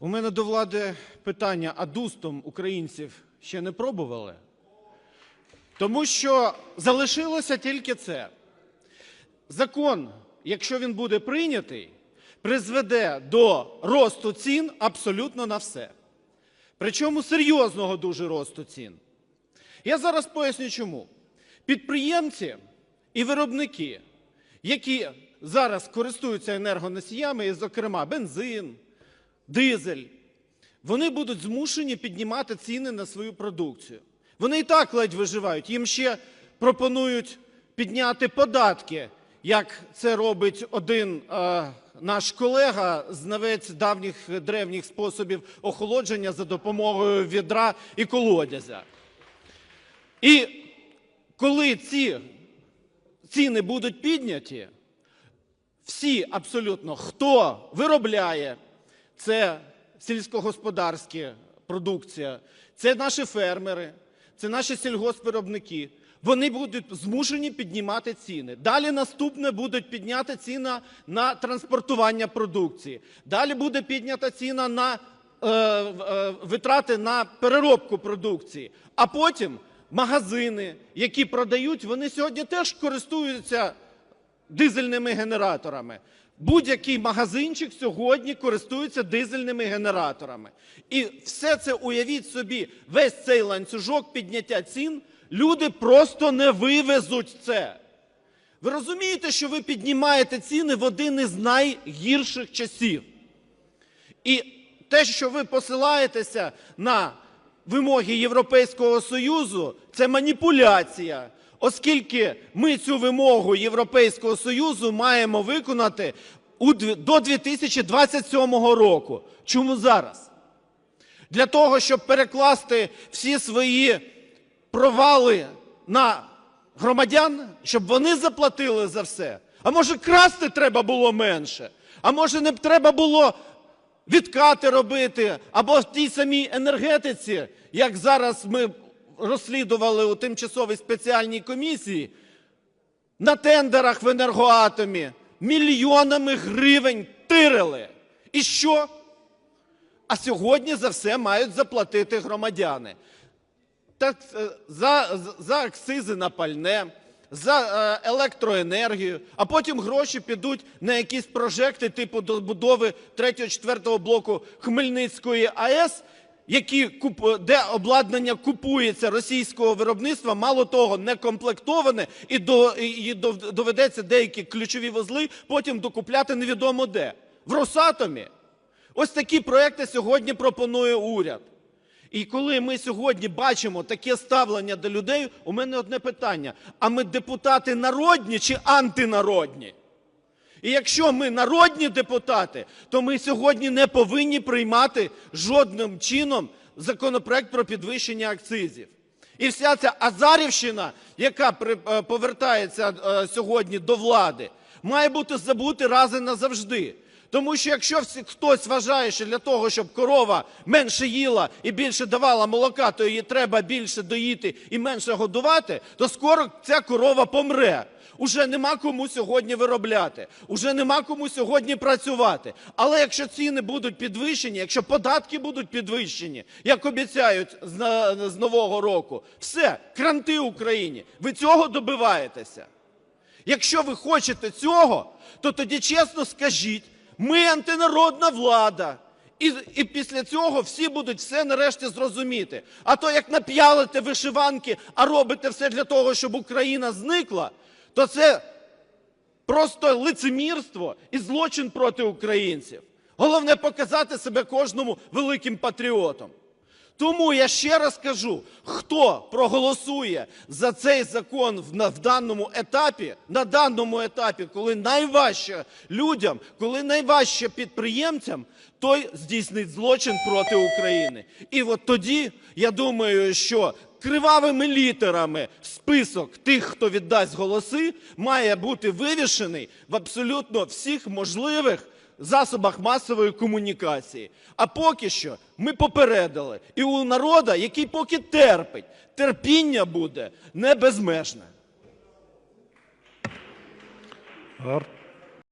У мене до влади питання, а дустом українців ще не пробували? Тому що залишилося тільки це. Закон, якщо він буде прийнятий, призведе до росту цін абсолютно на все. Причому серйозного дуже росту цін. Я зараз поясню чому. Підприємці і виробники, які зараз користуються енергоносіями, і, зокрема, бензин, дизель, вони будуть змушені піднімати ціни на свою продукцію. Вони і так ледь виживають. Їм ще пропонують підняти податки, як це робить один е, наш колега, знавець давніх древніх способів охолодження за допомогою відра і колодязя. І коли ці ціни будуть підняті, всі абсолютно, хто виробляє, це сільськогосподарська продукція, це наші фермери, це наші сільгоспвиробники. Вони будуть змушені піднімати ціни. Далі наступне будуть підняти ціна на транспортування продукції. Далі буде піднята ціна на е, е, витрати на переробку продукції. А потім магазини, які продають, вони сьогодні теж користуються дизельними генераторами. Будь-який магазинчик сьогодні користується дизельними генераторами. І все це уявіть собі, весь цей ланцюжок підняття цін, люди просто не вивезуть це. Ви розумієте, що ви піднімаєте ціни в один із найгірших часів. І те, що ви посилаєтеся на вимоги Європейського Союзу, це маніпуляція, оскільки ми цю вимогу Європейського Союзу маємо виконати до 2027 року. Чому зараз? Для того, щоб перекласти всі свої провали на громадян, щоб вони заплатили за все. А може, красти треба було менше? А може, не треба було відкати робити або в тій самій енергетиці, як зараз ми розслідували у тимчасовій спеціальній комісії, на тендерах в енергоатомі мільйонами гривень тирили. І що? А сьогодні за все мають заплатити громадяни. Так, е, за, за акцизи на пальне, за е, електроенергію, а потім гроші підуть на якісь прожекти типу добудови 3-4 блоку Хмельницької АЕС, які де обладнання купується російського виробництва, мало того, не комплектоване, і, до, і дов- доведеться деякі ключові вузли потім докупляти невідомо де. В Росатомі. Ось такі проекти сьогодні пропонує уряд. І коли ми сьогодні бачимо таке ставлення до людей, у мене одне питання: а ми депутати народні чи антинародні? І якщо ми народні депутати, то ми сьогодні не повинні приймати жодним чином законопроект про підвищення акцизів. І вся ця Азарівщина, яка е, повертається е, сьогодні до влади, має бути забути раз і назавжди. Тому що якщо хтось вважає, що для того, щоб корова менше їла і більше давала молока, то її треба більше доїти і менше годувати, то скоро ця корова помре. Уже нема кому сьогодні виробляти, уже нема кому сьогодні працювати. Але якщо ціни будуть підвищені, якщо податки будуть підвищені, як обіцяють з нового року, все, кранти Україні. Ви цього добиваєтеся. Якщо ви хочете цього, то тоді чесно скажіть, ми антинародна влада. І, і після цього всі будуть все нарешті зрозуміти. А то як нап'ялите вишиванки, а робите все для того, щоб Україна зникла, то це просто лицемірство і злочин проти українців. Головне показати себе кожному великим патріотом. Тому я ще раз кажу, хто проголосує за цей закон в, даному етапі, на даному етапі, коли найважче людям, коли найважче підприємцям, той здійснить злочин проти України. І от тоді, я думаю, що кривавими літерами список тих, хто віддасть голоси, має бути вивішений в абсолютно всіх можливих засобах масової комунікації. А поки що ми попередили. І у народу, який поки терпить, терпіння буде не безмежне. Ар-